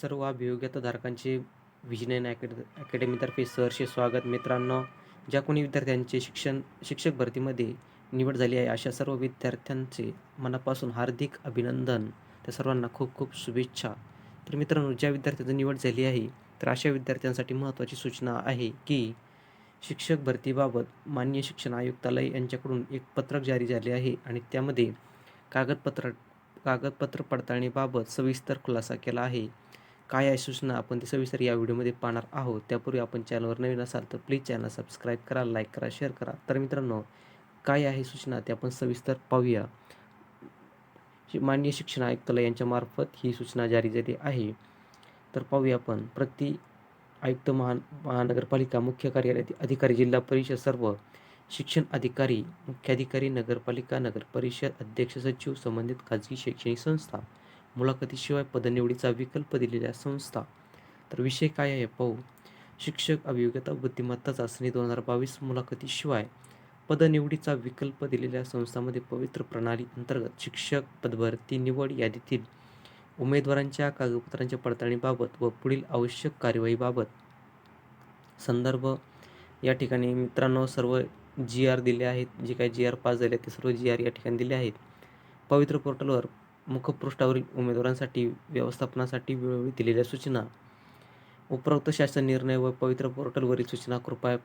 सर्व अभियोग्यताधारकांचे व्हिजन अकॅड अकॅडमीतर्फे सहर्ष स्वागत. मित्रांनो ज्या कोणी विद्यार्थ्यांचे शिक्षण शिक्षक भरतीमध्ये निवड झाली आहे अशा सर्व विद्यार्थ्यांचे मनापासून हार्दिक अभिनंदन. त्या सर्वांना खूप खूप शुभेच्छा. तर मित्रांनो ज्या विद्यार्थ्यांची निवड झाली आहे तर अशा विद्यार्थ्यांसाठी महत्त्वाची सूचना आहे की शिक्षक भरतीबाबत मान्य शिक्षण आयुक्तालय यांच्याकडून एक पत्रक जारी झाले आहे आणि त्यामध्ये कागदपत्र कागदपत्र पडताळणीबाबत सविस्तर खुलासा केला आहे. काय आहे सूचना आपण ते सविस्तर या व्हिडिओमध्ये पाहणार आहोत. त्यापूर्वी आपण चॅनलवर नवीन असाल तर प्लीज चॅनल सबस्क्राईब करा लाईक करा शेअर करा. तर मित्रांनो काय आहे सूचना ते आपण सविस्तर पाहूया. माननीय शिक्षण आयुक्तालय यांच्यामार्फत ही सूचना जारी झाली आहे. तर पाहूया आपण. प्रति आयुक्त महान महानगरपालिका मुख्य कार्यालय अधिकारी जिल्हा परिषद सर्व शिक्षण अधिकारी मुख्याधिकारी नगरपालिका नगर परिषद अध्यक्ष सचिव संबंधित खाजगी शैक्षणिक संस्था मुलाखतीशिवाय पदनिवडीचा विकल्प दिलेल्या संस्था. तर विषय काय आहे? पाहू. शिक्षक अभियोग्यता बुद्धिमत्ता चाचणी दोन हजार बावीस मुलाखतीशिवाय पदनिवडीचा विकल्प दिलेल्या संस्थांमध्ये पवित्र प्रणाली अंतर्गत शिक्षक पदभरती निवड यादीतील उमेदवारांच्या कागदपत्रांच्या पडताळणीबाबत व पुढील आवश्यक कार्यवाहीबाबत संदर्भ. या ठिकाणी मित्रांनो सर्व जी आर दिले आहेत. जे काही जी आर पास झाले ते सर्व जी आर या ठिकाणी दिले आहेत. पवित्र पोर्टलवर मुखपृष्ठावरील उमेदवारांसाठी व्यवस्थापनासाठी वेळोवेळी दिलेल्या सूचना. उपरोक्त शासन निर्णय व पवित्र पोर्टलवरील सूचना कृपया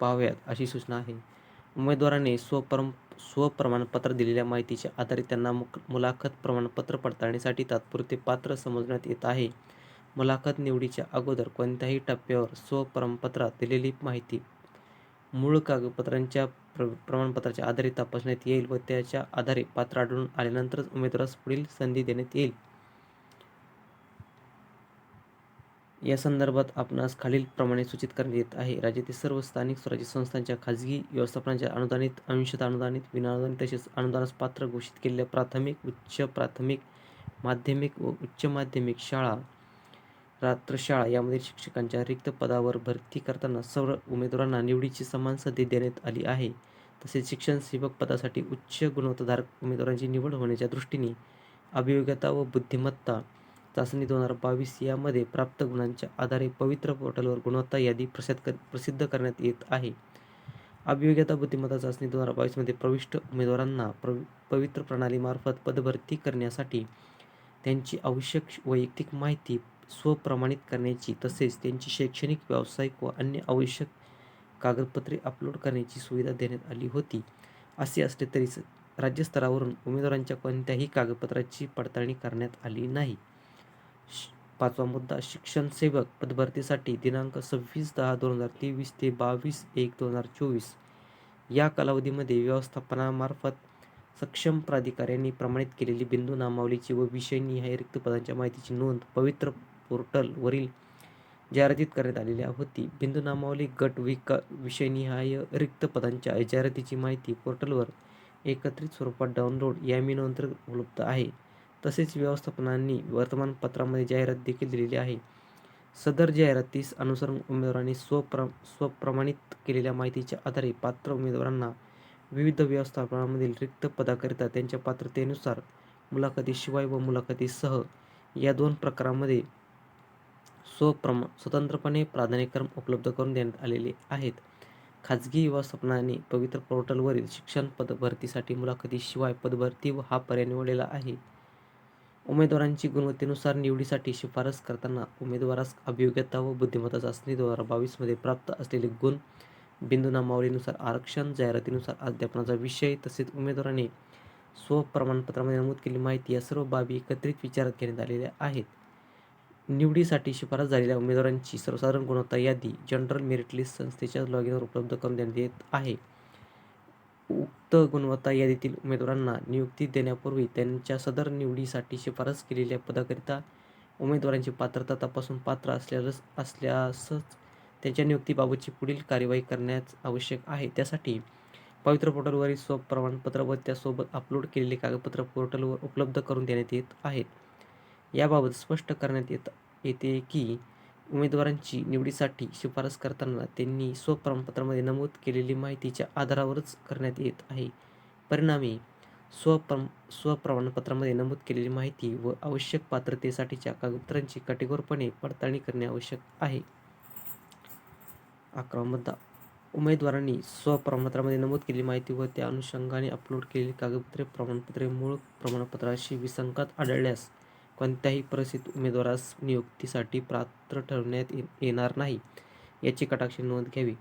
पाहाव्यात अशी सूचना आहे. उमेदवाराने स्वप्रम स्वप्रमाणपत्र दिलेल्या माहितीच्या आधारे त्यांना मुक मुलाखत प्रमाणपत्र पडताळणीसाठी तात्पुरते पात्र समजण्यात येत आहे. मुलाखत निवडीच्या अगोदर कोणत्याही टप्प्यावर स्वप्रमाणपत्रात दिलेली माहिती मूळ कागदपत्रांच्या प्र प्रमाणपत्राच्या आधारे तपासण्यात येईल व त्याच्या आधारे पात्र आढळून आल्यानंतरच उमेदवारास पुढील संधी देण्यात येईल. या संदर्भात आपणास खालील प्रमाणे सूचित करण्यात येत आहे. राज्यातील सर्व स्थानिक स्वराज्य संस्थांच्या खाजगी व्यवस्थापनाच्या अनुदानित अंशतः अनुदानित विनाअनुदानित तसेच अनुदानास पात्र घोषित केलेल्या प्राथमिक उच्च प्राथमिक माध्यमिक व उच्च माध्यमिक शाळा रात्रशाळा यामधील शिक्षकांच्या रिक्त पदावर भरती करताना सर्व उमेदवारांना निवडीची समान संधी देण्यात आली आहे. तसेच शिक्षण सेवक पदासाठी उच्च गुणवत्ताधारक उमेदवारांची निवड होण्याच्या दृष्टीने अभियोग्यता व बुद्धिमत्ता चाचणी दोन हजार बावीस यामध्ये प्राप्त गुणांच्या आधारे पवित्र पोर्टलवर गुणवत्ता यादी प्रसिद्ध कर प्रसिद्ध करण्यात येत आहे. अभियोग्यता बुद्धिमत्ता चाचणी दोन हजार बावीसमध्ये प्रविष्ट उमेदवारांना प्रवि पवित्र प्रणालीमार्फत पदभरती करण्यासाठी त्यांची आवश्यक वैयक्तिक माहिती स्वप्रमाणित करण्याची तसेच त्यांची शैक्षणिक व्यावसायिक व अन्य आवश्यक कागदपत्रे अपलोड करण्याची सुविधा देण्यात आली होती. असे असले तरी राज्यस्तरावरून उमेदवारांच्या कोणत्याही कागदपत्राची पडताळणी करण्यात आली नाही. पाचवा मुद्दा शिक्षण सेवक पदभरतीसाठी दिनांक सव्वीस दहा दोन हजार तेवीस ते बावीस एक दोन हजार चोवीस या कालावधीमध्ये व्यवस्थापनामार्फत सक्षम प्राधिकाऱ्यांनी प्रमाणित केलेली बिंदू नामावलीची व विषयनिहाय रिक्त पदांच्या माहितीची नोंद पवित्र पोर्टलवरील जाहिरातीत करण्यात आलेल्या होती. बिंदू नामावली गट विका विषयनिहाय रिक्त पदांच्या जाहिरातीची माहिती पोर्टलवर एकत्रित स्वरूपात डाउनलोड या मेनू उपलब्ध आहे. तसेच व्यवस्थापनांनी वर्तमानपत्रामध्ये जाहिरात देखील दिलेली आहे. सदर जाहिरातीस अनुसरून उमेदवारांनी स्वप्र स्वप्रमाणित केलेल्या माहितीच्या आधारे पात्र उमेदवारांना विविध व्यवस्थापनामधील रिक्त पदाकरिता त्यांच्या पात्रतेनुसार मुलाखतीशिवाय व मुलाखतीसह या दोन प्रकारांमध्ये स्वप्रमा स्वतंत्रपणे प्राधान्यक्रम उपलब्ध करून देण्यात आलेले आहेत. खाजगी युवा स्वप्नाने पवित्र पोर्टलवरील शिक्षण पदभरतीसाठी मुलाखतीशिवाय पदभरती व हा पर्याय निवडलेला आहे. उमेदवारांची गुणवत्तेनुसार निवडीसाठी शिफारस करताना उमेदवारास अभियोग्यता व बुद्धिमत्ता चाचणी दोन हजार बावीसमध्ये प्राप्त असलेले गुण बिंदू नामावलीनुसार आरक्षण जाहिरातीनुसार अध्यापनाचा विषय तसेच उमेदवाराने स्वप्रमाणपत्रामध्ये नमूद केलेली माहिती या सर्व बाबी एकत्रित विचारात घेण्यात आलेल्या आहेत. निवडीसाठी शिफारस झालेल्या उमेदवारांची सर्वसाधारण गुणवत्ता यादी जनरल मेरिट लिस्ट संस्थेच्या लॉगिनवर उपलब्ध करून देण्यात येत आहे. उक्त गुणवत्ता यादीतील उमेदवारांना नियुक्ती देण्यापूर्वी त्यांच्या सदर निवडीसाठी शिफारस केलेल्या पदाकरिता उमेदवारांची पात्रता तपासून पात्र असल्यास असल्यासच त्यांच्या नियुक्तीबाबतची पुढील कार्यवाही करण्यास आवश्यक आहे. त्यासाठी पवित्र पोर्टलवरील स्वप्रमाणपत्र व त्यासोबत अपलोड केलेले कागदपत्र पोर्टलवर उपलब्ध करून देण्यात येत आहेत. याबाबत स्पष्ट करण्यात येत येते की उमेदवारांची निवडीसाठी शिफारस करताना त्यांनी स्वप्रमाणपत्रामध्ये नमूद केलेली माहितीच्या आधारावरच करण्यात येत आहे. परिणामी स्वप्रम स्वप्रमाणपत्रामध्ये नमूद केलेली माहिती व आवश्यक पात्रतेसाठीच्या कागदपत्रांची काटेकोरपणे पडताळणी करणे आवश्यक आहे. अकरा मुद्दा. उमेदवारांनी स्वप्रमाणपत्रामध्ये नमूद केलेली माहिती व त्या अनुषंगाने अपलोड केलेली कागदपत्रे प्रमाणपत्रे मूळ प्रमाणपत्राशी विसंगत आढळल्यास कोणत्याही परिस्थितीत उमेदवारास नियुक्तीसाठी पात्र ठरवण्यात ये- येणार नाही. याची कटाक्षाने नोंद घ्यावी.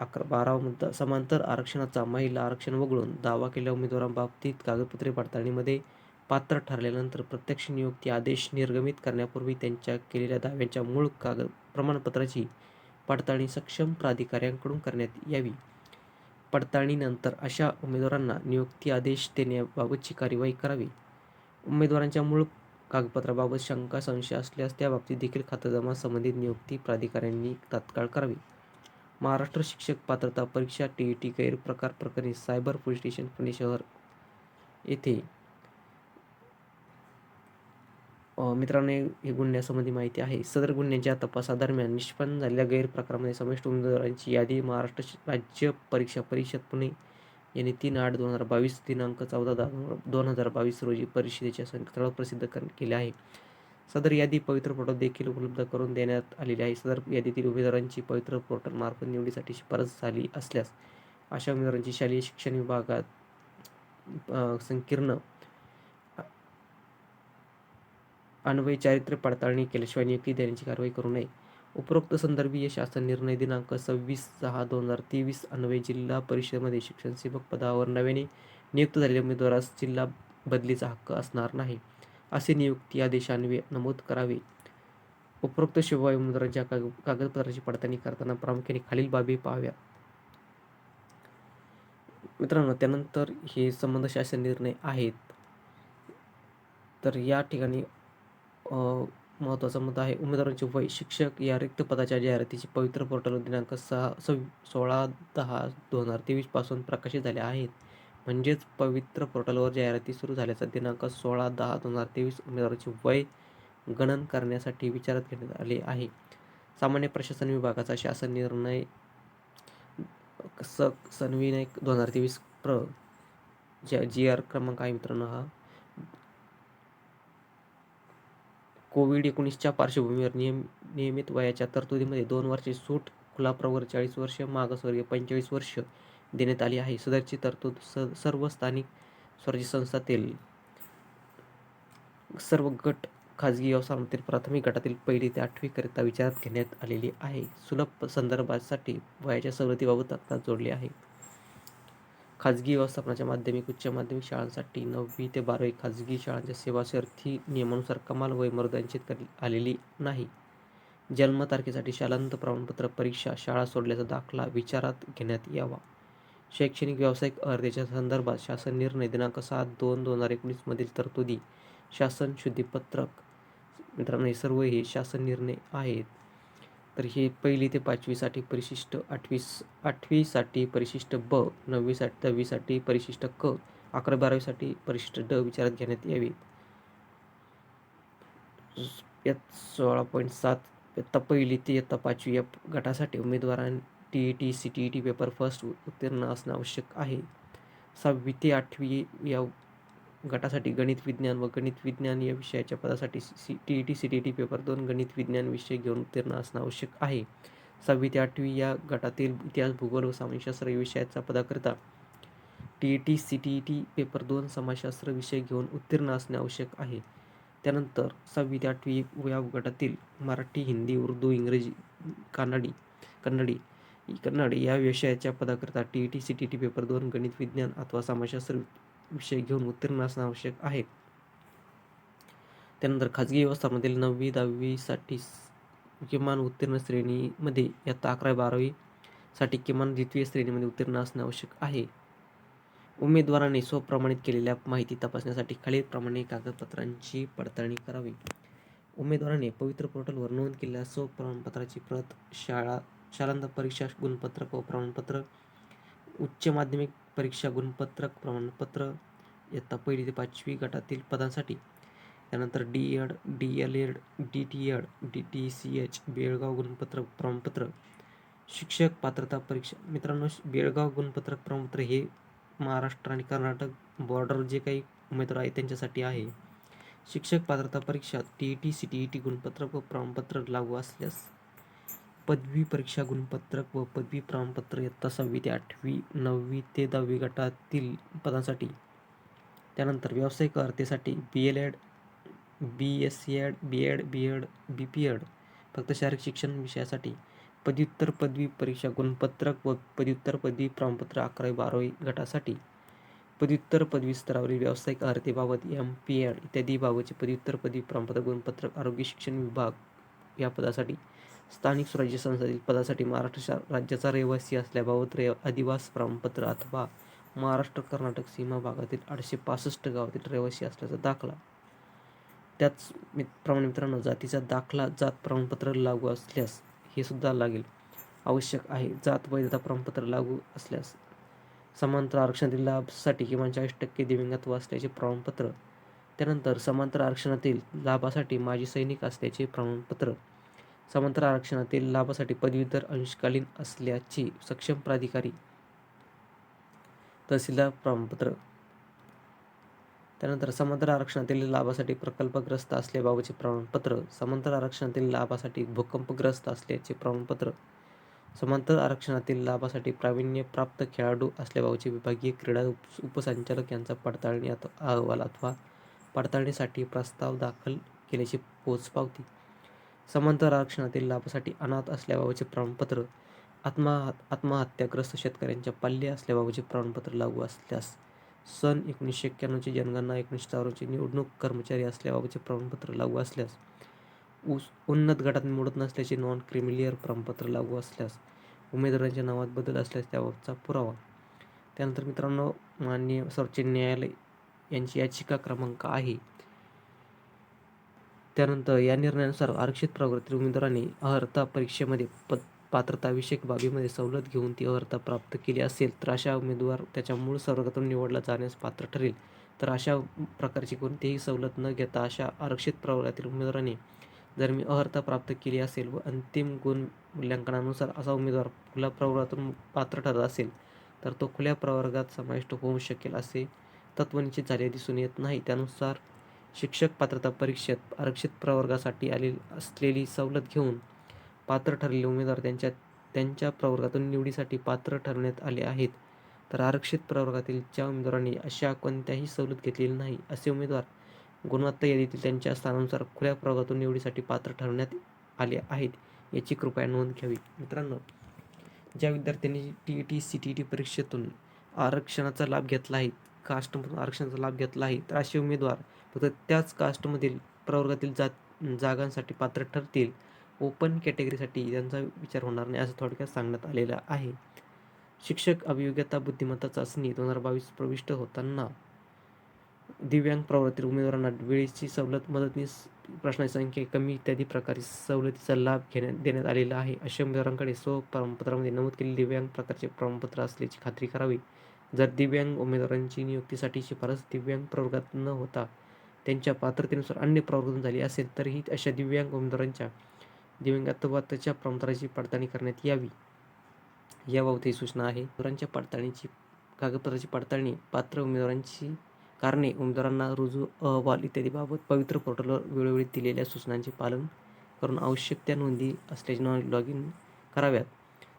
अकरा बारावा मुद्दा समांतर आरक्षणाचा महिला आरक्षण वगळून दावा केलेल्या उमेदवारांबाबतीत कागदपत्रे पडताळणीमध्ये पात्र ठरल्यानंतर प्रत्यक्ष नियुक्ती आदेश निर्गमित करण्यापूर्वी त्यांच्या केलेल्या दाव्यांच्या मूळ कागद प्रमाणपत्राची पडताळणी सक्षम प्राधिकाऱ्यांकडून करण्यात यावी. पडताळणीनंतर अशा उमेदवारांना नियुक्ती आदेश देण्याबाबतची कार्यवाही करावी. उमेदवारांच्या मूळ कागदपत्राबाबत शंका संशय असल्यास त्याबाबतीत देखील खातेजमा संबंधित नियुक्ती प्राधिकाऱ्यांनी तात्काळ करावी. महाराष्ट्र शिक्षक पात्रता परीक्षा टी ई टी गैरप्रकार प्रकरणी सायबर पोलीस स्टेशन पुणे शहर येथे. मित्रांनो हे गुन्ह्यासंबंधी माहिती आहे. सदर गुन्ह्यांच्या तपासादरम्यान निष्पन्न झालेल्या गैरप्रकारामध्ये समाविष्ट उमेदवारांची यादी महाराष्ट्र राज्य परीक्षा परिषद पुणे यांनी तीन आठ दोन हजार बावीस दिनांक चौदा दहा दोन हजार बावीस रोजी परिषदेच्या संकेतस्थळावर प्रसिद्ध कर केले आहे. सदर यादी पवित्र पोर्टल देखील उपलब्ध करून देण्यात आलेली आहे. सदर यादीतील उमेदवारांची पवित्र पोर्टलमार्फत निवडीसाठी शिफारस झाली असल्यास अशा उमेदवारांची शालेय शिक्षण विभागात संकीर्ण अन्वय चारित्र्य पडताळणी केल्याशिवाय नियुक्ती देण्याची कारवाई करू नये. उपरोक्त संदर्भीय शासन निर्णय दिनांक सव्वीस सहा दोन हजार तेवीस अन्वय जिल्हा परिषदेमध्ये शिक्षण सेवक पदावर नव्याने नियुक्त झालेल्या उमेदवारास जिल्हा बदलीचा हक्क असणार नाही असे नियुक्ती आदेशान्वये नमूद करावे. उपरोक्त शिवाय उमेदवारांच्या काग कागदपत्राची पडताळणी करताना प्रामुख्याने खालील बाबी पाहाव्या. मित्रांनो त्यानंतर हे संबंध शासन निर्णय आहेत. तर या ठिकाणी महत्त्वाचा मुद्दा आहे. उमेदवारांचे वय शिक्षक या रिक्त पदाच्या जाहिरातीची पवित्र पोर्टलवर दिनांक सहा सव्वी सोळा दहा दोन हजार तेवीसपासून प्रकाशित झाले आहेत. म्हणजेच पवित्र पोर्टलवर जाहिराती सुरू झाल्याचा दिनांक सोळा दहा दोन हजार तेवीस उमेदवारांचे वय गणन करण्यासाठी विचारात घेण्यात आले आहे. सामान्य प्रशासन विभागाचा शासन निर्णय स सनविनय दोन हजार तेवीस प्र. ज्या जी आर क्रमांक आहे मित्रांनो हा. कोविड एकोणीसच्या पार्श्वभूमीवर नियम नियमित वयाच्या तरतुदीमध्ये दोन वर्षे सूट खुला प्रवर चाळीस वर्ष मागासवर्गीय पंचेचाळीस वर्ष देण्यात आली आहे. सदरची तरतूद स सर्व स्थानिक स्वराज्य संस्थातील सर्व गट खाजगी व्यवसायातील प्राथमिक गटातील पहिली ते आठवी करिता विचारात घेण्यात आलेली आहे. सुलभ संदर्भासाठी वयाच्या सवलतीबाबत तक्ता जोडली आहे. खाजगी व्यवस्थापनाच्या माध्यमिक उच्च माध्यमिक शाळांसाठी नववी ते बारावी खाजगी शाळांच्या सेवाशर्थी नियमानुसार कमाल वय मर्यादित करण्यात आलेली नाही. जन्मतारखेसाठी शालांत प्रमाणपत्र परीक्षा शाळा सोडल्याचा दाखला विचारात घेण्यात यावा. शैक्षणिक व्यावसायिक अर्हतेच्या संदर्भात शासन निर्णय दिनांक सात दोन दोन हजार एकोणीसमधील तरतुदी शासन शुद्धीपत्रक मित्रांनो हे सर्व हे शासन निर्णय आहेत. तर हे पहिली ते पाचवीसाठी परिशिष्ट आठवी आठवीसाठी परिशिष्ट ब नववीसाठी दहावीसाठी परिशिष्ट क अकरा बारावीसाठी परिशिष्ट ड विचारात घेण्यात यावी. यात सोळा पॉईंट सात इयत्ता पहिली ते इयत्ता पाचवी या गटासाठी उमेदवारांनी T E T C T E T paper first उत्तीर्ण असणं आवश्यक आहे. सहावी ते आठवी या गटासाठी गणित विज्ञान व गणित विज्ञान या विषयाच्या पदासाठी C T E T C T T paper दोन गणित विज्ञान विषय घेऊन उत्तीर्ण असणं आवश्यक आहे. सहावी ते आठवी या गटातील इतिहास भूगोल व समाजशास्त्र या विषयाचा पदाकरिता T E T C T E T paper दोन समाजशास्त्र विषय घेऊन उत्तीर्ण असणे आवश्यक आहे. त्यानंतर सहावी ते आठवी या गटातील मराठी हिंदी उर्दू इंग्रजी कानडी कन्नडी कन्नड या विषयाच्या पदाकरिता T E T C T T paper दोन गणित विज्ञान अथवा समाजशास्त्र विषय घेऊन उत्तीर्ण असणे आवश्यक आहे. त्यानंतर खाजगी व्यवस्थामधील नववी दहावीसाठी किमान उत्तीर्ण श्रेणीमध्ये इयत्ता अकरावी बारावीसाठी किमान द्वितीय श्रेणीमध्ये उत्तीर्ण असणे आवश्यक आहे. उमेदवाराने स्वप्रमाणित केलेल्या माहिती तपासण्यासाठी खालीलप्रमाणे कागदपत्रांची पडताळणी करावी. उमेदवाराने पवित्र पोर्टलवर नोंद केलेल्या स्वप्रमाणपत्राची प्रत शाळा शालांत परीक्षा गुणपत्रक व प्रमाणपत्र उच्च माध्यमिक परीक्षा गुणपत्रक प्रमाणपत्र इयत्ता पहिली ते पाचवी गटातील पदांसाठी. त्यानंतर D Ed D L Ed D T Ed D T C H Belgaum गुणपत्रक प्रमाणपत्र शिक्षक पात्रता परीक्षा. मित्रांनो बेळगाव गुणपत्रक प्रमाणपत्र हे महाराष्ट्र आणि कर्नाटक बॉर्डर जे काही उमेदवार आहेत त्यांच्यासाठी आहे. शिक्षक पात्रता परीक्षा T E T C T E T गुणपत्रक व प्रमाणपत्र लागू असल्यास पदवी परीक्षा गुणपत्रक व पदवी प्रमाणपत्र इयत्ता सहावी ते आठवी नववी ते दहावी गटातील पदांसाठी. त्यानंतर व्यावसायिक अर्धेसाठी B L Ed B S C Ed B Ed B Ed B P Ed फक्त शारीरिक शिक्षण विषयासाठी. पदव्युत्तर पदवी परीक्षा गुणपत्रक व पदव्युत्तर पदवी प्रमाणपत्र अकरावी बारावी गटासाठी. पदव्युत्तर पदवी स्तरावरील व्यावसायिक अर्हतेबाबत एम पी एड इत्यादी बाबतचे पदव्युत्तर पदवी प्रमाणपत्र गुणपत्रक आरोग्य शिक्षण विभाग या पदासाठी स्थानिक स्वराज्य संस्थेतील पदासाठी महाराष्ट्र राज्याचा रहिवासी असल्याबाबत रे अधिवास प्रमाणपत्र अथवा महाराष्ट्र कर्नाटक सीमा भागातील आठशे पासष्ट गावातील रहिवासी असल्याचा दाखला. त्याच मि प्रमाण मित्रांनो जातीचा दाखला जात प्रमाणपत्र लागू असल्यास हे सुद्धा लागेल. आवश्यक आहे जात वैधता प्रमाणपत्र लागू असल्यास. समांतर आरक्षणातील लाभासाठी किमान चाळीस टक्के दिव्यांगत्व असल्याचे प्रमाणपत्र. त्यानंतर समांतर आरक्षणातील लाभासाठी माजी सैनिक असल्याचे प्रमाणपत्र. समांतर आरक्षणातील लाभासाठी पदवीधर अंशकालीन असल्याचे सक्षम प्राधिकारी तहसीलदार प्रमाणपत्र. त्यानंतर समांतर आरक्षणातील लाभासाठी प्रकल्पग्रस्त असल्याबाबतचे प्रमाणपत्र समांतर आरक्षणातील लाभासाठी भूकंपग्रस्त असल्याचे प्रमाणपत्र समांतर आरक्षणातील लाभासाठी प्रावीण्यप्राप्त खेळाडू असल्याबाबतचे विभागीय क्रीडा उप उपसंचालक यांचा पडताळणी अथवा अहवाल अथवा पडताळणीसाठी प्रस्ताव दाखल केल्याची पोचपावती समांतर आरक्षणातील लाभासाठी अनाथ असल्याबाबतचे प्रमाणपत्र आत्मा आत्महत्याग्रस्त शेतकऱ्यांच्या पाल्य असल्याबाबतचे प्रमाणपत्र लागू असल्यास सन एकोणीसशे एक्क्याण्णवची जनगणना एकोणीसशे चौऱ्याऐंशी निवडणूक कर्मचारी असल्याबाबतचे प्रमाणपत्र लागू असल्यास ऊस उन्नत गटात मोडत नसल्याचे नॉन क्रिमिलियर प्रमाणपत्र लागू असल्यास उमेदवारांच्या नावात बदल असल्यास त्याबाबतचा पुरावा. त्यानंतर मित्रांनो माननीय सर्वोच्च न्यायालय यांची याचिका क्रमांक आहे. त्यानंतर या निर्णयानुसार आरक्षित प्रवर्गातील उमेदवारांनी अर्हता परीक्षेमध्ये पद पात्रताविषयक बाबीमध्ये सवलत घेऊन ती अर्हता प्राप्त केली असेल तर अशा उमेदवार त्याच्या मूळ संवर्गातून निवडला जाण्यास पात्र ठरेल. तर अशा प्रकारची कोणतीही सवलत न घेता अशा आरक्षित प्रवर्गातील उमेदवारांनी जर मी अर्हता प्राप्त केली असेल व अंतिम गुण मूल्यांकनानुसार असा उमेदवार खुल्या प्रवर्गातून पात्र ठरत असेल तर तो खुल्या प्रवर्गात समाविष्ट होऊ शकेल असे तत्वनिश्चित झाले दिसून येत नाही. त्यानुसार शिक्षक पात्रता परीक्षेत आरक्षित प्रवर्गासाठी आलेली असलेली सवलत घेऊन पात्र ठरलेले उमेदवार त्यांच्या त्यांच्या प्रवर्गातून निवडीसाठी पात्र ठरवण्यात आले आहेत. तर आरक्षित प्रवर्गातील ज्या उमेदवारांनी अशा कोणत्याही सवलत घेतलेली नाही असे उमेदवार गुणवत्ता यादीतील त्यांच्या स्थानानुसार खुल्या प्रवर्गातून निवडीसाठी पात्र ठरवण्यात आले आहेत याची कृपया नोंद घ्यावी. मित्रांनो ज्या विद्यार्थ्यांनी T E T C T T परीक्षेतून आरक्षणाचा लाभ घेतला आहे कास्टमधून आरक्षणाचा लाभ घेतला आहे तर असे उमेदवार फक्त त्याच कास्टमधील प्रवर्गातील जात जागांसाठी पात्र ठरतील. ओपन कॅटेगरीसाठी त्यांचा विचार होणार नाही असं थोडक्यात सांगण्यात आलेलं आहे. शिक्षक अभियोग्यता बुद्धिमत्ता चाचणी दोन हजार बावीस प्रविष्ट होताना दिव्यांग प्रवर्गातील उमेदवारांना वेळेची सवलत मदतनीस प्रश्नाची संख्या कमी इत्यादी प्रकारे सवलतीचा लाभ घेण्यात देण्यात आलेला आहे. अशा उमेदवारांकडे स्व प्रमाणपत्रामध्ये नमूद केलेले दिव्यांग प्रकारचे प्रमाणपत्र असल्याची खात्री करावी. जर दिव्यांग उमेदवारांची नियुक्तीसाठी शिफारस दिव्यांग प्रवर्गात न होता त्यांच्या पात्रतेनुसार अन्य प्रवर्गातून झाली असेल तरीही अशा दिव्यांग उमेदवारांच्या दिव्यांगत्वाच्या प्रमाणपत्राची पडताळणी करण्यात यावी. याबाबत ही सूचना आहे. उमेदवारांच्या पडताळणीची कागदपत्राची पडताळणी पात्र उमेदवारांची कारणे उमेदवारांना रुजू अहवाल इत्यादीबाबत पवित्र पोर्टलवर वेळोवेळी दिलेल्या सूचनांचे पालन करून आवश्यक त्या नोंदी असल्याचे लॉग इन कराव्यात.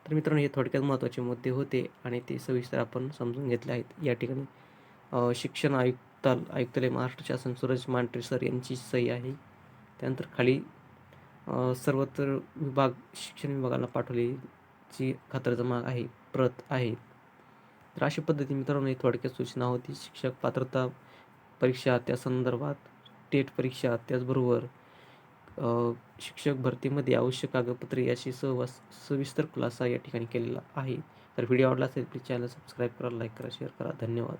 तर मित्रांनो हे थोडक्यात महत्त्वाचे मुद्दे होते आणि ते सविस्तर आपण समजून घेतले आहेत. या ठिकाणी शिक्षण आयुक्ताल आयुक्तालय महाराष्ट्र शासन सूरज मांढरे सर यांची सही आहे. त्यानंतर खाली सर्वत्र विभाग शिक्षण विभागाला पाठवलेली जी खातरजमा आहे प्रत आहे. तर अशा पद्धती मित्रांनो थोडक्यात सूचना होती. शिक्षक पात्रता परीक्षा त्या संदर्भात टेट परीक्षा त्याचबरोबर शिक्षक भरतीमध्ये आवश्यक कागदपत्रे याशी सहवास सविस्तर खुलासा या ठिकाणी केलेला आहे. तर व्हिडिओ आवडला असेल प्लीज चॅनल सबस्क्राईब करा लाईक करा शेअर करा. धन्यवाद.